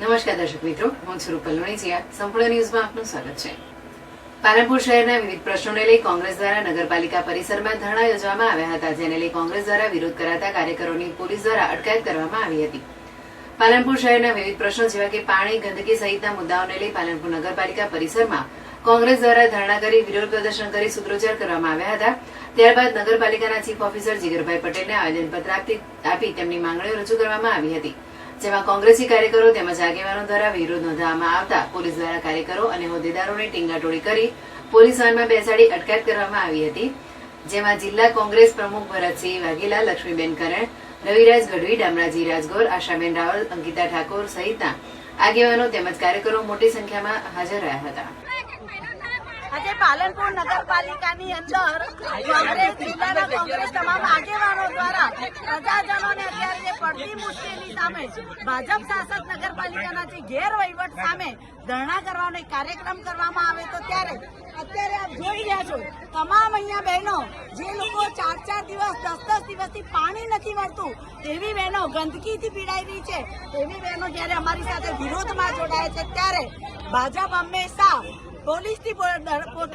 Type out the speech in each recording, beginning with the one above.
નમસ્કાર દર્શક મિત્રો, હું છું રૂપલ સંપૂર્ણ ન્યૂઝમાં આપનું સ્વાગત છે. પાલનપુર શહેરના વિવિધ પ્રશ્નોને લઈ કોંગ્રેસ દ્વારા નગરપાલિકા પરિસરમાં ધરણા યોજવામાં આવ્યા હતા, જેને લઈ કોંગ્રેસ દ્વારા વિરોધ કરાતા કાર્યકરોની પોલીસ દ્વારા અટકાયત કરવામાં આવી હતી. પાલનપુર શહેરના વિવિધ પ્રશ્નો જેવા કે પાણી, ગંદકી સહિતના મુદ્દાઓને લઈ પાલનપુર નગરપાલિકા પરિસરમાં કોંગ્રેસ દ્વારા ધરણા કરી વિરોધ પ્રદર્શન કરી સૂત્રોચ્ચાર કરવામાં આવ્યા હતા. ત્યારબાદ નગરપાલિકાના ચીફ ઓફિસર જીગરભાઈ પટેલને આવેદનપત્ર આપી તેમની માંગણીઓ રજૂ કરવામાં આવી હતી. જેમાં કોંગ્રેસી કાર્યકરો તેમજ આગેવાનો દ્વારા વિરોધ નોંધવામાં આવતા પોલીસ દ્વારા કાર્યકરો અને હોદ્દેદારોની ટીંગાટોળી કરી પોલીસ વાનમાં બેસાડી અટકાયત કરવામાં આવી હતી. જેમાં જિલ્લા કોંગ્રેસ પ્રમુખ ભરતસિંહ વાઘેલા, લક્ષ્મીબેન કરણ, રવિરાજ ગઢવી, ડામરાજી રાજગોર, આશાબેન રાવલ, અંકિતા ઠાકોર સહિતના આગેવાનો તેમજ કાર્યકરો મોટી સંખ્યામાં હાજર રહ્યા હતા. આજે પાલનપુર નગરપાલિકાની અંદર કોંગ્રેસ જિલ્લાના કોંગ્રેસ તમામ આગેવાનો દ્વારા પ્રજાજનોને અત્યારે મુશ્કેલી સામે ભાજપ શાસક નગરપાલિકાના જે ગેરવહીવટ સામે ધરણા કરવાનો કાર્યક્રમ કરવામાં આવે તો ત્યારે અત્યારે આપ જોઈ રહ્યા છો, તમામ અહીંયા બહેનો, જે લોકો ચાર ચાર દિવસ, દસ દસ દિવસથી પાણી નથી મળતું, તેવી બહેનો ગંદકીથી પીડાઈ રહી છે. તેવી બહેનો જ્યારે અમારી સાથે વિરોધમાં જોડાય છે, ત્યારે ભાજપ હંમેશા પોલીસથી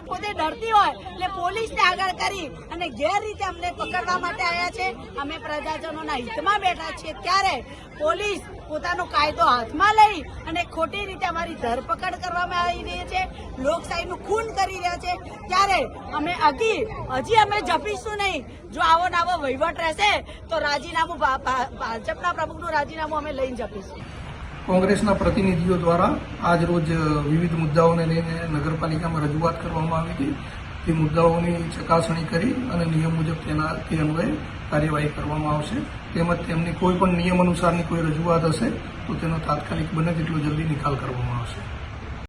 પોતે ડરતી હોય એટલે પોલીસને આગળ કરી અને ગેરરીતે અમને પકડવા માટે આવ્યા છે. અમે પ્રજાજનોના હિતમાં બેઠા છીએ ત્યારે પોલીસ પોતાનો કાયદો હાથમાં લઈ અને ખોટી રીતે અમારી ધરપકડ કરવામાં આવી રહી છે. લોકશાહીનું ખૂન કરી રહ્યા છે. ત્યારે અમે હજી હજી અમે જપીશું નહીં. જો આવો નાવો વહીવટ રહેશે, તો રાજીનામું ભાજપના પ્રમુખનું રાજીનામું અમે લઈને જપીશું કોંગ્રેસના પ્રતિનિધિઓ દ્વારા આજ રોજ વિવિધ મુદ્દાઓને લઈને નગરપાલિકામાં રજૂઆત કરવામાં આવી હતી. તે મુદ્દાઓની ચકાસણી કરી અને નિયમ મુજબ તેના, તે અન્વયે કાર્યવાહી કરવામાં આવશે. તેમજ તેમની કોઈ પણ નિયમ અનુસારની કોઈ રજૂઆત હશે, તો તેનો તાત્કાલિક બને તેટલો જલ્દી નિકાલ કરવામાં આવશે.